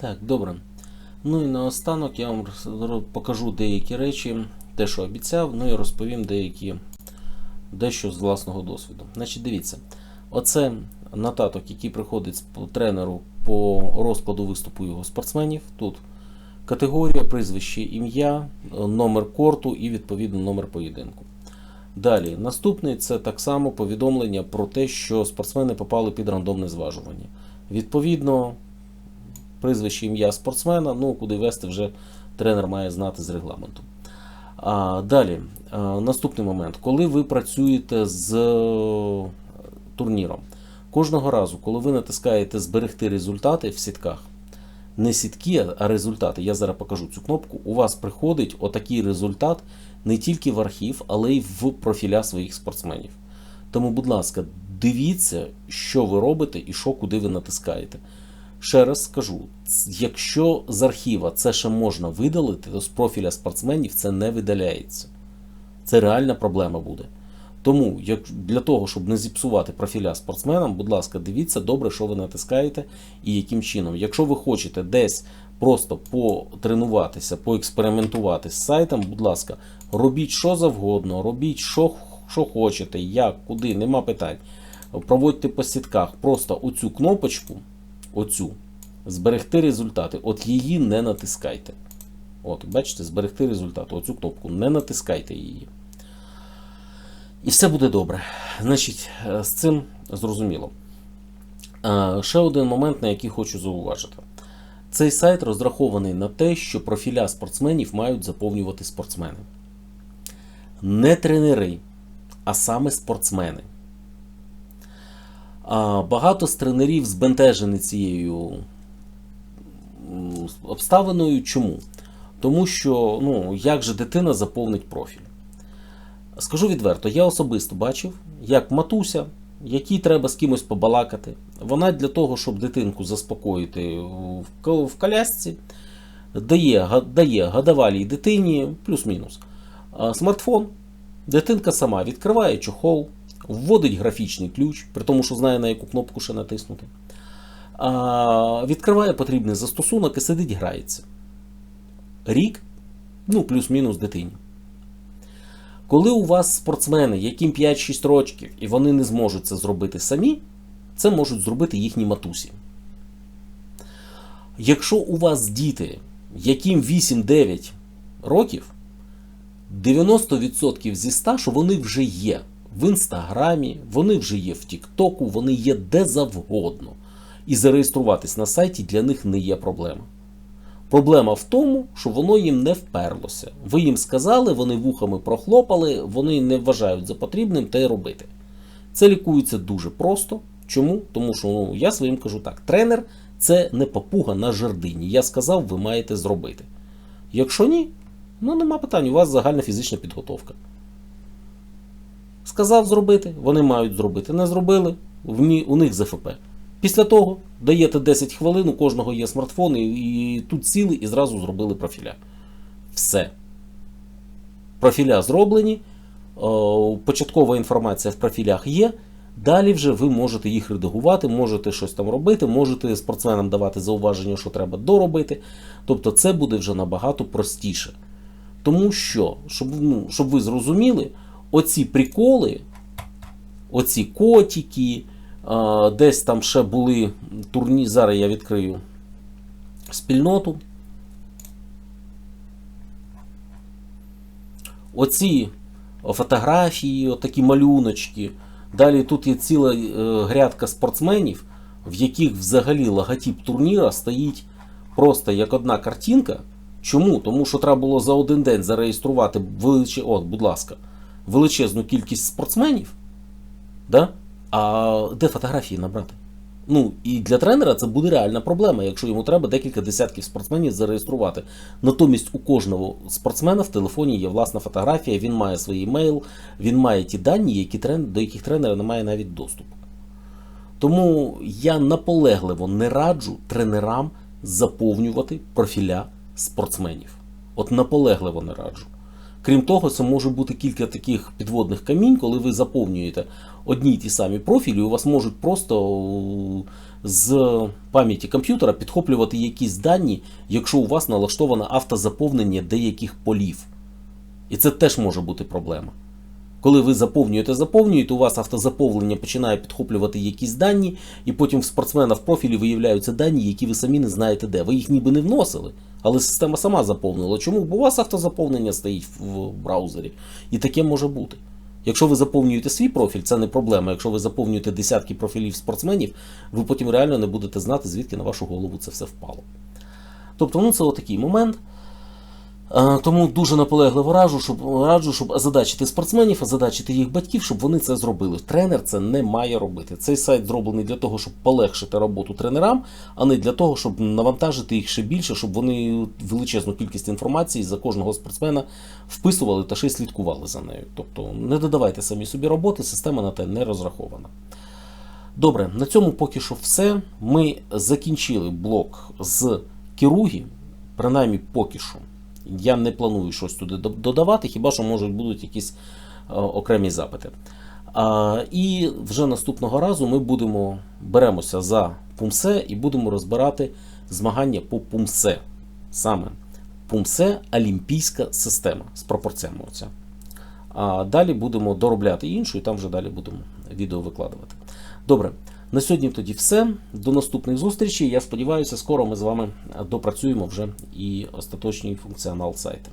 Так, добре. Ну і наостанок я вам покажу деякі речі, те, що обіцяв, ну і розповім деякі дещо з власного досвіду. Значить, дивіться, оце нотаток, який приходить тренеру по розкладу виступу його спортсменів. Тут категорія, прізвище, ім'я, номер корту і відповідно номер поєдинку. Далі, наступний це так само повідомлення про те, що спортсмени попали під рандомне зважування. Відповідно, прізвище ім'я спортсмена, ну куди вести вже тренер має знати з регламенту. А, далі, а, наступний момент. Коли ви працюєте з е, турніром, кожного разу, коли ви натискаєте зберегти результати в сітках, не сітки, а результати, я зараз покажу цю кнопку, у вас приходить отакий результат не тільки в архів, але й в профіля своїх спортсменів. Тому, будь ласка, дивіться, що ви робите і що куди ви натискаєте. Ще раз скажу: якщо з архіва це ще можна видалити, то з профіля спортсменів це не видаляється. Це реальна проблема буде. Тому, як для того, щоб не зіпсувати профіля спортсменам, будь ласка, дивіться добре, що ви натискаєте і яким чином. Якщо ви хочете десь просто потренуватися, поекспериментувати з сайтом, будь ласка, робіть що завгодно, робіть що, що хочете, як, куди, нема питань. Проводьте по сітках просто оцю кнопочку, оцю, зберегти результати. От її не натискайте. От, бачите, зберегти результати. Оцю кнопку. Не натискайте її. І все буде добре. Значить, е, з цим зрозуміло. Е, Ще один момент, на який хочу зауважити. Цей сайт розрахований на те, що профіля спортсменів мають заповнювати спортсмени. Не тренери, а саме спортсмени. Багато з тренерів збентежені цією обставиною. Чому? Тому що ну, як же дитина заповнить профіль? Скажу відверто, я особисто бачив, як матуся, якій треба з кимось побалакати. Вона для того, щоб дитинку заспокоїти в колясці, дає, дає гадавалій дитині плюс-мінус смартфон. Дитинка сама відкриває чохол, вводить графічний ключ, при тому, що знає на яку кнопку ще натиснути. Відкриває потрібний застосунок і сидить грається. Рік, ну, плюс-мінус дитині. Коли у вас спортсмени, яким 5-6 років, і вони не зможуть це зробити самі, це можуть зробити їхні матусі. Якщо у вас діти, яким 8-9 років, 90% зі 100, що вони вже є в інстаграмі, вони вже є в Тіктоку, вони є де завгодно. І зареєструватись на сайті для них не є проблема. Проблема в тому, що воно їм не вперлося. Ви їм сказали, вони вухами прохлопали, вони не вважають за потрібним те робити. Це лікується дуже просто. Чому? Тому що ну, я своїм кажу так: тренер це не папуга на жердині. Я сказав, ви маєте зробити. Якщо ні, ну нема питань, у вас загальна фізична підготовка. Сказав зробити, вони мають зробити. Не зробили, у них ЗФП. Після того даєте 10 хвилин, у кожного є смартфон, і, тут сіли і зразу зробили профіля. Все. Профіля зроблені. Початкова інформація в профілях є. Далі вже ви можете їх редагувати, можете щось там робити, можете спортсменам давати зауваження, що треба доробити. Тобто це буде вже набагато простіше. Тому що, щоб, ну, щоб ви зрозуміли, оці приколи, оці котики, десь там ще були турні. Зараз я відкрию спільноту. Оці фотографії, отакі малюночки. Далі тут є ціла е, грядка спортсменів, в яких взагалі логотип турніра стоїть просто як одна картинка. Чому? Тому що треба було за один день зареєструвати величе... От, будь ласка, величезну кількість спортсменів. Да? А де фотографії набрати? Ну і для тренера це буде реальна проблема, якщо йому треба декілька десятків спортсменів зареєструвати. Натомість у кожного спортсмена в телефоні є власна фотографія, він має свій емейл, він має ті дані, які трен... до яких тренера не має навіть доступу. Тому я наполегливо не раджу тренерам заповнювати профіля спортсменів. От наполегливо не раджу. Крім того, це може бути кілька таких підводних камінь, коли ви заповнюєте одні й ті самі профілі, у вас можуть просто е, з пам'яті комп'ютера підхоплювати якісь дані, якщо у вас налаштоване автозаповнення деяких полів. І це теж може бути проблема. Коли ви заповнюєте, заповнюєте, у вас автозаповнення починає підхоплювати якісь дані, і потім в спортсмена в профілі виявляються дані, які ви самі не знаєте де. Ви їх ніби не вносили, але система сама заповнила. Чому? Бо у вас автозаповнення стоїть в браузері. І таке може бути. Якщо ви заповнюєте свій профіль, це не проблема. Якщо ви заповнюєте десятки профілів спортсменів, ви потім реально не будете знати, звідки на вашу голову це все впало. Тобто, ну це отакий момент. Е, Тому дуже наполегливо раджу, щоб раджу, щоб озадачити спортсменів, озадачити їх батьків, щоб вони це зробили. Тренер це не має робити. Цей сайт зроблений для того, щоб полегшити роботу тренерам, а не для того, щоб навантажити їх ще більше, щоб вони величезну кількість інформації за кожного спортсмена вписували та ще й слідкували за нею. Тобто не додавайте самі собі роботи, система на те не розрахована. Добре, на цьому поки що все. Ми закінчили блок з Кіругі, принаймні поки що. Я не планую щось туди додавати, хіба що можуть будуть якісь е, окремі запити. А, і вже наступного разу ми будемо беремося за пумсе і будемо розбирати змагання по пумсе. Саме пумсе олімпійська система з пропорціями. Оця. А далі будемо доробляти іншу, і там вже далі будемо відео викладувати. Добре, на сьогодні тоді все. До наступних зустрічей. Я сподіваюся, скоро ми з вами допрацюємо вже і остаточний функціонал сайту.